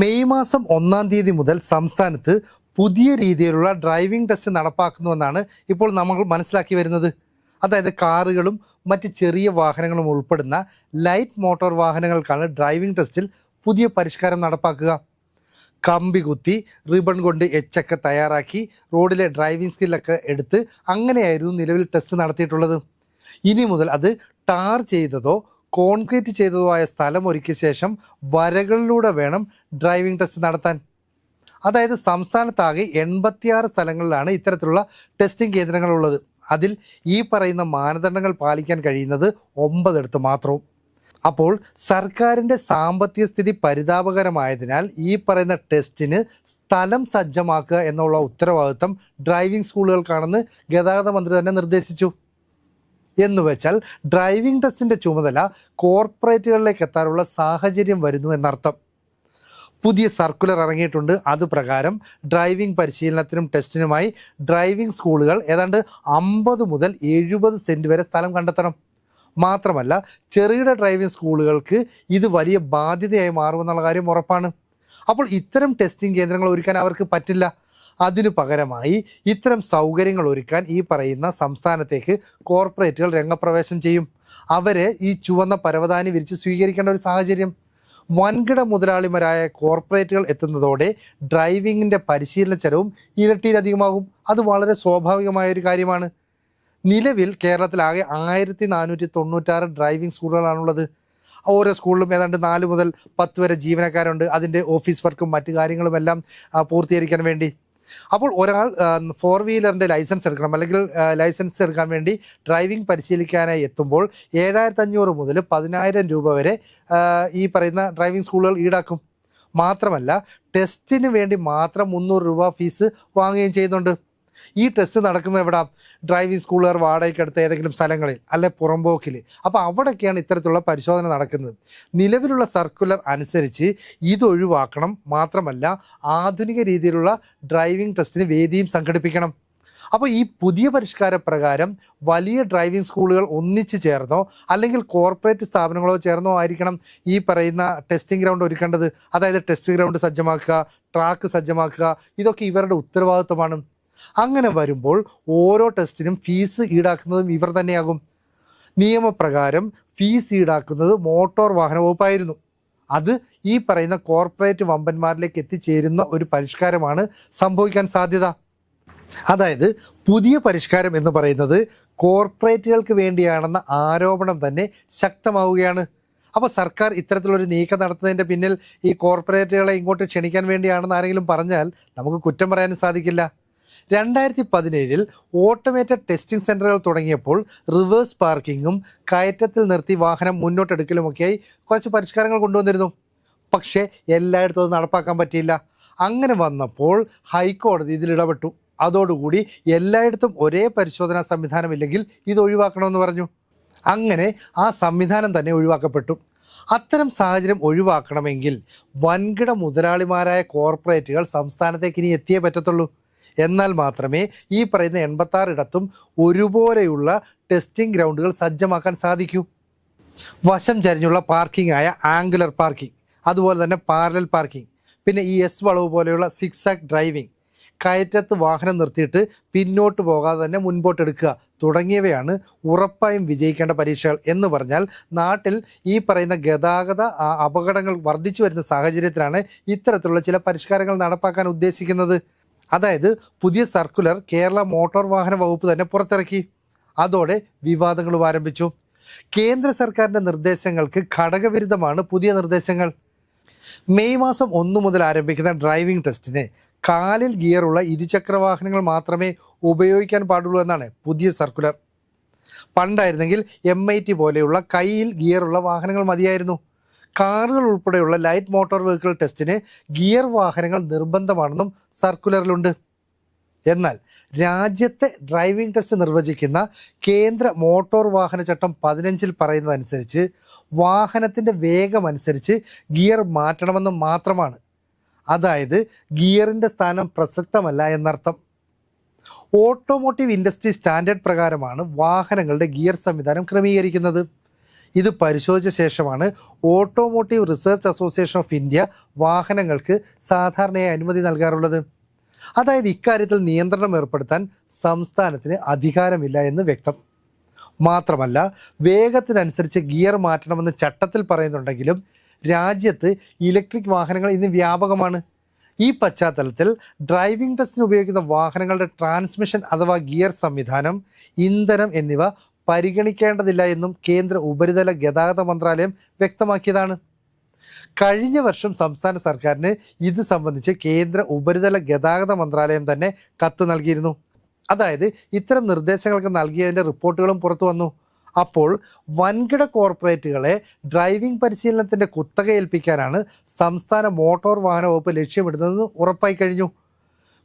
May മാസം ഒന്നാം തീയതി മുതൽ സംസ്ഥാനത്ത് പുതിയ രീതിയിലുള്ള ഡ്രൈവിംഗ് ടെസ്റ്റ് നടപ്പാക്കുന്നുവെന്നാണ് ഇപ്പോൾ നമ്മൾ മനസ്സിലാക്കി വരുന്നത്. അതായത് കാറുകളും മറ്റ് ചെറിയ വാഹനങ്ങളും ഉൾപ്പെടുന്ന ലൈറ്റ് മോട്ടോർ വാഹനങ്ങൾക്കാണ് ഡ്രൈവിംഗ് ടെസ്റ്റിൽ പുതിയ പരിഷ്കാരം നടപ്പാക്കുക. കമ്പി കുത്തി റിബൺ കൊണ്ട് എച്ചൊക്കെ തയ്യാറാക്കി റോഡിലെ ഡ്രൈവിംഗ് സ്കില്ലൊക്കെ എടുത്ത് അങ്ങനെയായിരുന്നു നിലവിൽ ടെസ്റ്റ് നടത്തിയിട്ടുള്ളത്. ഇനി മുതൽ അത് ടാർ ചെയ്തതോ കോൺക്രീറ്റ് ചെയ്തതുമായ സ്ഥലം ഒരുക്കിയ ശേഷം വരകളിലൂടെ വേണം ഡ്രൈവിംഗ് ടെസ്റ്റ് നടത്താൻ. അതായത് സംസ്ഥാനത്താകെ എൺപത്തിയാറ് സ്ഥലങ്ങളിലാണ് ഇത്തരത്തിലുള്ള ടെസ്റ്റിംഗ് കേന്ദ്രങ്ങളുള്ളത്. അതിൽ ഈ പറയുന്ന മാനദണ്ഡങ്ങൾ പാലിക്കാൻ കഴിയുന്നത് ഒമ്പതിടത്ത് മാത്രവും. അപ്പോൾ സർക്കാരിന്റെ സാമ്പത്തിക സ്ഥിതി പരിതാപകരമായതിനാൽ ഈ പറയുന്ന ടെസ്റ്റിന് സ്ഥലം സജ്ജമാക്കുക എന്നുള്ള ഉത്തരവാദിത്തം ഡ്രൈവിംഗ് സ്കൂളുകൾക്കാണെന്ന് ഗതാഗത മന്ത്രി തന്നെ നിർദ്ദേശിച്ചു. എന്ന് വെച്ചാൽ ഡ്രൈവിംഗ് ടെസ്റ്റിന്റെ ചുമതല കോർപ്പറേറ്റുകളിലേക്ക് എത്താനുള്ള സാഹചര്യം വരുന്നു എന്നർത്ഥം. പുതിയ സർക്കുലർ ഇറങ്ങിയിട്ടുണ്ട്. അതുപ്രകാരം ഡ്രൈവിംഗ് പരിശീലനത്തിനും ടെസ്റ്റിനുമായി ഡ്രൈവിംഗ് സ്കൂളുകൾ ഏതാണ്ട് അമ്പത് മുതൽ എഴുപത് സെന്റ് വരെ സ്ഥലം കണ്ടെത്തണം. മാത്രമല്ല ചെറുകിട ഡ്രൈവിംഗ് സ്കൂളുകൾക്ക് ഇത് വലിയ ബാധ്യതയായി മാറുമെന്നുള്ള കാര്യം ഉറപ്പാണ്. അപ്പോൾ ഇത്തരം ടെസ്റ്റിംഗ് കേന്ദ്രങ്ങൾ ഒരുക്കാൻ അവർക്ക് പറ്റില്ല. അതിനു പകരമായി ഇത്തരം സൗകര്യങ്ങൾ ഒരുക്കാൻ ഈ പറയുന്ന സംസ്ഥാനത്തേക്ക് കോർപ്പറേറ്റുകൾ രംഗപ്രവേശം ചെയ്യും. അവരെ ഈ ചുവന്ന പരവതാനി വിരിച്ച് സ്വീകരിക്കേണ്ട ഒരു സാഹചര്യം. വൻകിട മുതലാളിമാരായ കോർപ്പറേറ്റുകൾ എത്തുന്നതോടെ ഡ്രൈവിങ്ങിന്റെ പരിശീലന ചെലവും ഇരട്ടിയിലധികമാകും. അത് വളരെ സ്വാഭാവികമായ ഒരു കാര്യമാണ്. നിലവിൽ കേരളത്തിലാകെ ആയിരത്തി നാനൂറ്റി തൊണ്ണൂറ്റാറ് ഡ്രൈവിംഗ് സ്കൂളുകളാണുള്ളത്. ഓരോ സ്കൂളിലും ഏതാണ്ട് നാല് മുതൽ പത്ത് വരെ ജീവനക്കാരുണ്ട്. അതിന്റെ ഓഫീസ് വർക്കും മറ്റു കാര്യങ്ങളുമെല്ലാം പൂർത്തീകരിക്കാൻ വേണ്ടി. അപ്പോൾ ഒരാൾ ഫോർ വീലറിന്റെ ലൈസൻസ് എടുക്കണം. അല്ലെങ്കിൽ ലൈസൻസ് എടുക്കാൻ വേണ്ടി ഡ്രൈവിംഗ് പരിശീലിക്കാനായി എത്തുമ്പോൾ ഏഴായിരത്തി അഞ്ഞൂറ് മുതൽ പതിനായിരം രൂപ വരെ ഈ പറയുന്ന ഡ്രൈവിംഗ് സ്കൂളുകൾ ഈടാക്കും. മാത്രമല്ല ടെസ്റ്റിന് വേണ്ടി മാത്രം മുന്നൂറ് രൂപ ഫീസ് വാങ്ങുകയും ചെയ്യുന്നുണ്ട്. ഈ ടെസ്റ്റ് നടക്കുന്നത് എവിടെ? ഡ്രൈവിംഗ് സ്കൂളുകാർ വാടകയ്ക്കെടുത്ത ഏതെങ്കിലും സ്ഥലങ്ങളിൽ അല്ലെ പുറമ്പോക്കിൽ അപ്പോൾ അവിടെയൊക്കെയാണ് ഇത്തരത്തിലുള്ള പരിശോധന നടക്കുന്നത്. നിലവിലുള്ള സർക്കുലർ അനുസരിച്ച് ഇതൊഴിവാക്കണം മാത്രമല്ല ആധുനിക രീതിയിലുള്ള ഡ്രൈവിംഗ് ടെസ്റ്റിന് വേദിയും സംഘടിപ്പിക്കണം. അപ്പോൾ ഈ പുതിയ പരിഷ്കാര പ്രകാരം വലിയ ഡ്രൈവിംഗ് സ്കൂളുകൾ ഒന്നിച്ച് ചേർന്നോ അല്ലെങ്കിൽ കോർപ്പറേറ്റ് സ്ഥാപനങ്ങളോ ചേർന്നോ ആയിരിക്കണം ഈ പറയുന്ന ടെസ്റ്റിംഗ് ഗ്രൗണ്ട് ഒരുക്കേണ്ടത്. അതായത് ടെസ്റ്റ് ഗ്രൗണ്ട് സജ്ജമാക്കുക ട്രാക്ക് സജ്ജമാക്കുക. ഇതൊക്കെ ഇവരുടെ ഉത്തരവാദിത്വമാണ്. അങ്ങനെ വരുമ്പോൾ ഓരോ ടെസ്റ്റിനും ഫീസ് ഈടാക്കുന്നതും ഇവർ തന്നെയാകും. നിയമപ്രകാരം ഫീസ് ഈടാക്കുന്നത് മോട്ടോർ വാഹന വകുപ്പായിരുന്നു. അത് ഈ പറയുന്ന കോർപ്പറേറ്റ് വമ്പന്മാരിലേക്ക് എത്തിച്ചേരുന്ന ഒരു പരിഷ്കാരമാണ് സംഭവിക്കാൻ സാധ്യത. അതായത് പുതിയ പരിഷ്കാരം എന്ന് പറയുന്നത് കോർപ്പറേറ്റുകൾക്ക് വേണ്ടിയാണെന്ന ആരോപണം തന്നെ ശക്തമാവുകയാണ്. അപ്പോൾ സർക്കാർ ഇത്തരത്തിലൊരു നീക്കം നടത്തുന്നതിന്റെ പിന്നിൽ ഈ കോർപ്പറേറ്റുകളെ ഇങ്ങോട്ട് ക്ഷണിക്കാൻ വേണ്ടിയാണെന്ന് ആരെങ്കിലും പറഞ്ഞാൽ നമുക്ക് കുറ്റം പറയാനും സാധിക്കില്ല. രണ്ടായിരത്തി പതിനേഴിൽ ഓട്ടോമേറ്റഡ് ടെസ്റ്റിംഗ് സെന്ററുകൾ തുടങ്ങിയപ്പോൾ റിവേഴ്സ് പാർക്കിങ്ങും കയറ്റത്തിൽ നിർത്തി വാഹനം മുന്നോട്ടെടുക്കലുമൊക്കെയായി കുറച്ച് പരിഷ്കാരങ്ങൾ കൊണ്ടുവന്നിരുന്നു. പക്ഷേ എല്ലായിടത്തും അത് നടപ്പാക്കാൻ പറ്റിയില്ല. അങ്ങനെ വന്നപ്പോൾ ഹൈക്കോടതി ഇതിൽ ഇടപെട്ടു. അതോടുകൂടി എല്ലായിടത്തും ഒരേ പരിശോധനാ സംവിധാനമില്ലെങ്കിൽ ഇത് ഒഴിവാക്കണമെന്ന് പറഞ്ഞു. അങ്ങനെ ആ സംവിധാനം തന്നെ ഒഴിവാക്കപ്പെട്ടു. അത്തരം സാഹചര്യം ഒഴിവാക്കണമെങ്കിൽ വൻകിട മുതലാളിമാരായ കോർപ്പറേറ്റുകൾ സംസ്ഥാനത്തേക്ക് ഇനി എത്തിയേ പറ്റത്തുള്ളൂ. എന്നാൽ മാത്രമേ ഈ പറയുന്ന എൺപത്താറിടത്തും ഒരുപോലെയുള്ള ടെസ്റ്റിംഗ് ഗ്രൗണ്ടുകൾ സജ്ജമാക്കാൻ സാധിക്കൂ. വശം ചരിഞ്ഞുള്ള പാർക്കിംഗ് ആയ ആംഗുലർ പാർക്കിംഗ് അതുപോലെ തന്നെ പാരലൽ പാർക്കിംഗ് പിന്നെ ഈ എസ് വളവ് പോലെയുള്ള സിക്സ് ഡ്രൈവിംഗ് കയറ്റത്ത് വാഹനം നിർത്തിയിട്ട് പിന്നോട്ട് പോകാതെ തന്നെ മുൻപോട്ട് എടുക്കുക തുടങ്ങിയവയാണ് ഉറപ്പായും വിജയിക്കേണ്ട പരീക്ഷകൾ എന്ന് പറഞ്ഞാൽ നാട്ടിൽ ഈ പറയുന്ന ഗതാഗത അപകടങ്ങൾ വർദ്ധിച്ചു വരുന്ന സാഹചര്യത്തിലാണ് ഇത്തരത്തിലുള്ള ചില പരിഷ്കാരങ്ങൾ നടപ്പാക്കാൻ ഉദ്ദേശിക്കുന്നത്. അതായത് പുതിയ സർക്കുലർ കേരള മോട്ടോർ വാഹന വകുപ്പ് തന്നെ പുറത്തിറക്കി. അതോടെ വിവാദങ്ങളും ആരംഭിച്ചു. കേന്ദ്ര സർക്കാരിന്റെ നിർദ്ദേശങ്ങൾക്ക് ഘടകവിരുദ്ധമാണ് പുതിയ നിർദ്ദേശങ്ങൾ. മെയ് മാസം ഒന്ന് മുതൽ ആരംഭിക്കുന്ന ഡ്രൈവിംഗ് ടെസ്റ്റിന് കാലിൽ ഗിയറുള്ള ഇരുചക്ര വാഹനങ്ങൾ മാത്രമേ ഉപയോഗിക്കാൻ പാടുള്ളൂ എന്നാണ് പുതിയ സർക്കുലർ. പണ്ടായിരുന്നെങ്കിൽ എം ഐ ടി പോലെയുള്ള കയ്യിൽ ഗിയറുള്ള വാഹനങ്ങൾ മതിയായിരുന്നു. കാറുകൾ ഉൾപ്പെടെയുള്ള ലൈറ്റ് മോട്ടോർ വെഹിക്കിൾ ടെസ്റ്റിന് ഗിയർ വാഹനങ്ങൾ നിർബന്ധമാണെന്നും സർക്കുലറിലുണ്ട്. എന്നാൽ രാജ്യത്തെ ഡ്രൈവിംഗ് ടെസ്റ്റ് നിർവചിക്കുന്ന കേന്ദ്ര മോട്ടോർ വാഹന ചട്ടം പതിനഞ്ചിൽ പറയുന്നതനുസരിച്ച് വാഹനത്തിന്റെ വേഗമനുസരിച്ച് ഗിയർ മാറ്റണമെന്ന് മാത്രമാണ്. അതായത് ഗിയറിന്റെ സ്ഥാനം പ്രസക്തമല്ല എന്നർത്ഥം. ഓട്ടോമോട്ടീവ് ഇൻഡസ്ട്രി സ്റ്റാൻഡേർഡ് പ്രകാരമാണ് വാഹനങ്ങളുടെ ഗിയർ സംവിധാനം ക്രമീകരിക്കുന്നത്. ഇത് പരിശോധിച്ച ശേഷമാണ് Automotive Research Association of India വാഹനങ്ങൾക്ക് സാധാരണയായി അനുമതി നൽകാറുള്ളത്. അതായത് ഇക്കാര്യത്തിൽ നിയന്ത്രണം ഏർപ്പെടുത്താൻ സംസ്ഥാനത്തിന് അധികാരമില്ല എന്ന് വ്യക്തം. മാത്രമല്ല വേഗത്തിനനുസരിച്ച് ഗിയർ മാറ്റണമെന്ന് ചട്ടത്തിൽ പറയുന്നുണ്ടെങ്കിലും രാജ്യത്ത് ഇലക്ട്രിക് വാഹനങ്ങൾ ഇന്ന് വ്യാപകമാണ്. ഈ പശ്ചാത്തലത്തിൽ ഡ്രൈവിംഗ് ടെസ്റ്റിന് ഉപയോഗിക്കുന്ന വാഹനങ്ങളുടെ ട്രാൻസ്മിഷൻ അഥവാ ഗിയർ സംവിധാനം ഇന്ധനം എന്നിവ പരിഗണിക്കേണ്ടതില്ല എന്നും കേന്ദ്ര ഉപരിതല ഗതാഗത മന്ത്രാലയം വ്യക്തമാക്കിയതാണ്. കഴിഞ്ഞ വർഷം സംസ്ഥാന സർക്കാരിന് ഇത് സംബന്ധിച്ച് കേന്ദ്ര ഉപരിതല ഗതാഗത മന്ത്രാലയം തന്നെ കത്ത് നൽകിയിരുന്നു. അതായത് ഇത്തരം നിർദ്ദേശങ്ങൾക്ക് നൽകിയതിന്റെ റിപ്പോർട്ടുകളും പുറത്തു വന്നു. അപ്പോൾ വൻകിട കോർപ്പറേറ്റുകളെ ഡ്രൈവിംഗ് പരിശീലനത്തിന്റെ കുത്തക ഏൽപ്പിക്കാനാണ് സംസ്ഥാന മോട്ടോർ വാഹന വകുപ്പ് ലക്ഷ്യമിടുന്നതെന്ന് ഉറപ്പായി കഴിഞ്ഞു.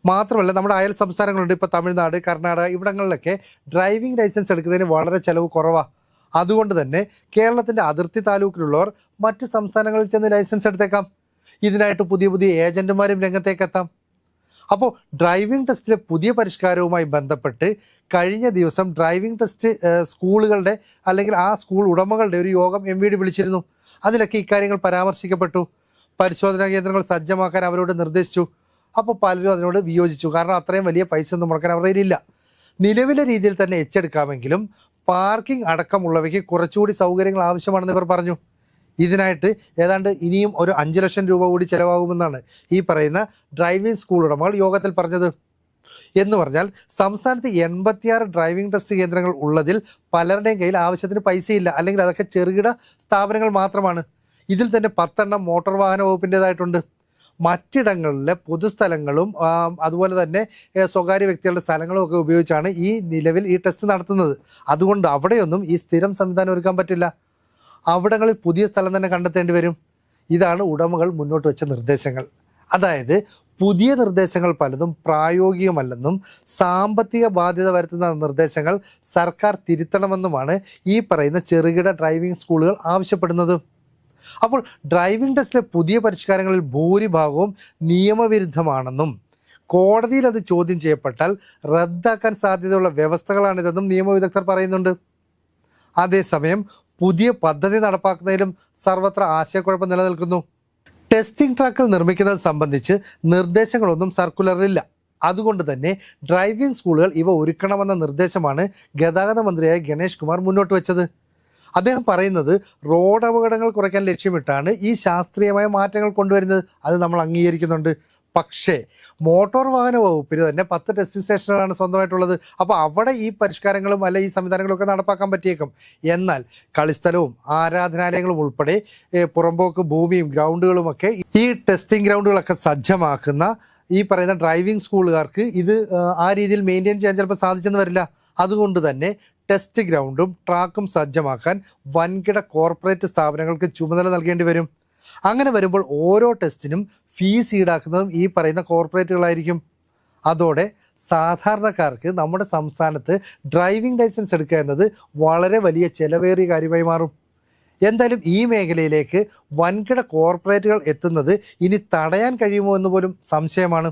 മാത്രമല്ല നമ്മുടെ അയൽ സംസ്ഥാനങ്ങളുണ്ട്. ഇപ്പോൾ തമിഴ്നാട് കർണാടക ഇവിടങ്ങളിലൊക്കെ ഡ്രൈവിംഗ് ലൈസൻസ് എടുക്കുന്നതിന് വളരെ ചിലവ് കുറവാണ് അതുകൊണ്ട് തന്നെ കേരളത്തിന്റെ അതിർത്തി താലൂക്കിലുള്ളവർ മറ്റ് സംസ്ഥാനങ്ങളിൽ ചെന്ന് ലൈസൻസ് എടുത്തേക്കാം. ഇതിനായിട്ട് പുതിയ പുതിയ ഏജന്റുമാരും രംഗത്തേക്ക് എത്താം അപ്പോൾ ഡ്രൈവിംഗ് ടെസ്റ്റിലെ പുതിയ പരിഷ്കാരവുമായി ബന്ധപ്പെട്ട് കഴിഞ്ഞ ദിവസം ഡ്രൈവിംഗ് ടെസ്റ്റ് സ്കൂളുകളുടെ അല്ലെങ്കിൽ ആ സ്കൂൾ ഉടമകളുടെ ഒരു യോഗം എം വി ഡി വിളിച്ചിരുന്നു. അതിലൊക്കെ ഇക്കാര്യങ്ങൾ പരാമർശിക്കപ്പെട്ടു. പരിശോധനാ കേന്ദ്രങ്ങൾ സജ്ജമാക്കാൻ അവരോട് നിർദ്ദേശിച്ചു. അപ്പോൾ പലരും അതിനോട് വിയോജിച്ചു. കാരണം അത്രയും വലിയ പൈസ ഒന്നും മുടക്കാൻ അവരുടെ കയ്യിലില്ല. നിലവിലെ രീതിയിൽ തന്നെ എച്ചെടുക്കാമെങ്കിലും പാർക്കിംഗ് അടക്കമുള്ളവയ്ക്ക് കുറച്ചുകൂടി സൗകര്യങ്ങൾ ആവശ്യമാണെന്ന് ഇവർ പറഞ്ഞു. ഇതിനായിട്ട് ഏതാണ്ട് ഇനിയും ഒരു അഞ്ച് ലക്ഷം രൂപ കൂടി ചിലവാകുമെന്നാണ് ഈ പറയുന്ന ഡ്രൈവിംഗ് സ്കൂൾ ഉടമകൾ യോഗത്തിൽ പറഞ്ഞത്. എന്ന് പറഞ്ഞാൽ സംസ്ഥാനത്ത് എൺപത്തിയാറ് ഡ്രൈവിംഗ് ടെസ്റ്റ് കേന്ദ്രങ്ങൾ ഉള്ളതിൽ പലരുടെയും കയ്യിൽ ആവശ്യത്തിന് പൈസയില്ല. അല്ലെങ്കിൽ അതൊക്കെ ചെറുകിട സ്ഥാപനങ്ങൾ മാത്രമാണ്. ഇതിൽ തന്നെ പത്തെണ്ണം മോട്ടോർ വാഹന വകുപ്പിന്റെതായിട്ടുണ്ട്. മറ്റിടങ്ങളിലെ പൊതുസ്ഥലങ്ങളും അതുപോലെ തന്നെ സ്വകാര്യ വ്യക്തികളുടെ സ്ഥലങ്ങളും ഒക്കെ ഉപയോഗിച്ചാണ് ഈ നിലവിൽ ഈ ടെസ്റ്റ് നടത്തുന്നത്. അതുകൊണ്ട് അവിടെയൊന്നും ഈ സ്ഥിരം സംവിധാനം ഒരുക്കാൻ പറ്റില്ല. അവിടങ്ങളിൽ പുതിയ സ്ഥലം തന്നെ കണ്ടെത്തേണ്ടി വരും. ഇതാണ് ഉടമകൾ മുന്നോട്ട് വെച്ച നിർദ്ദേശങ്ങൾ. അതായത് പുതിയ നിർദ്ദേശങ്ങൾ പലതും പ്രായോഗികമല്ലെന്നും സാമ്പത്തിക ബാധ്യത വരുത്തുന്ന നിർദ്ദേശങ്ങൾ സർക്കാർ തിരുത്തണമെന്നുമാണ് ഈ പറയുന്ന ചെറുകിട ഡ്രൈവിംഗ് സ്കൂളുകൾ ആവശ്യപ്പെടുന്നത്. അപ്പോൾ ഡ്രൈവിംഗ് ടെസ്റ്റിലെ പുതിയ പരിഷ്കാരങ്ങളിൽ ഭൂരിഭാഗവും നിയമവിരുദ്ധമാണെന്നും കോടതിയിൽ അത് ചോദ്യം ചെയ്യപ്പെട്ടാൽ റദ്ദാക്കാൻ സാധ്യതയുള്ള വ്യവസ്ഥകളാണിതെന്നും നിയമവിദഗ്ധർ പറയുന്നുണ്ട്. അതേസമയം പുതിയ പദ്ധതി നടപ്പാക്കുന്നതിലും സർവത്ര ആശയക്കുഴപ്പം നിലനിൽക്കുന്നു. ടെസ്റ്റിംഗ് ട്രാക്കുകൾ നിർമ്മിക്കുന്നത് സംബന്ധിച്ച് നിർദ്ദേശങ്ങളൊന്നും സർക്കുലറിലില്ല അതുകൊണ്ട് തന്നെ ഡ്രൈവിംഗ് സ്കൂളുകൾ ഇവ ഒരുക്കണമെന്ന നിർദ്ദേശമാണ് ഗതാഗത മന്ത്രിയായ ഗണേഷ് കുമാർ മുന്നോട്ട് വെച്ചത്. അദ്ദേഹം പറയുന്നത് റോഡ് അപകടങ്ങൾ കുറയ്ക്കാൻ ലക്ഷ്യമിട്ടാണ് ഈ ശാസ്ത്രീയമായ മാറ്റങ്ങൾ കൊണ്ടുവരുന്നത്. അത് നമ്മൾ അംഗീകരിക്കുന്നുണ്ട്. പക്ഷേ മോട്ടോർ വാഹന വകുപ്പിന് തന്നെ പത്ത് ടെസ്റ്റിംഗ് സ്റ്റേഷനുകളാണ് സ്വന്തമായിട്ടുള്ളത്. അപ്പോൾ അവിടെ ഈ പരിഷ്കാരങ്ങളും അല്ല ഈ സംവിധാനങ്ങളും ഒക്കെ നടപ്പാക്കാൻ പറ്റിയേക്കും. എന്നാൽ കളിസ്ഥലവും ആരാധനാലയങ്ങളും ഉൾപ്പെടെ പുറമ്പോക്ക് ഭൂമിയും ഗ്രൗണ്ടുകളും ഒക്കെ ഈ ടെസ്റ്റിംഗ് ഗ്രൗണ്ടുകളൊക്കെ സജ്ജമാക്കുന്ന ഈ പറയുന്ന ഡ്രൈവിംഗ് സ്കൂളുകാർക്ക് ഇത് ആ രീതിയിൽ മെയിന്റെയിൻ ചെയ്യാൻ ചിലപ്പോൾ സാധിച്ചെന്ന് വരില്ല. അതുകൊണ്ട് തന്നെ ടെസ്റ്റ് ഗ്രൗണ്ടും ട്രാക്കും സജ്ജമാക്കാൻ വൻകിട കോർപ്പറേറ്റ് സ്ഥാപനങ്ങൾക്ക് ചുമതല നൽകേണ്ടി വരും. അങ്ങനെ വരുമ്പോൾ ഓരോ ടെസ്റ്റിനും ഫീസ് ഈടാക്കുന്നതും ഈ പറയുന്ന കോർപ്പറേറ്റുകളായിരിക്കും. അതോടെ സാധാരണക്കാർക്ക് നമ്മുടെ സംസ്ഥാനത്ത് ഡ്രൈവിംഗ് ലൈസൻസ് എടുക്കുക എന്നത് വളരെ വലിയ ചെലവേറിയ കാര്യമായി മാറും. എന്തായാലും ഈ മേഖലയിലേക്ക് വൻകിട കോർപ്പറേറ്റുകൾ എത്തുന്നത് ഇനി തടയാൻ കഴിയുമോ എന്ന് പോലും സംശയമാണ്.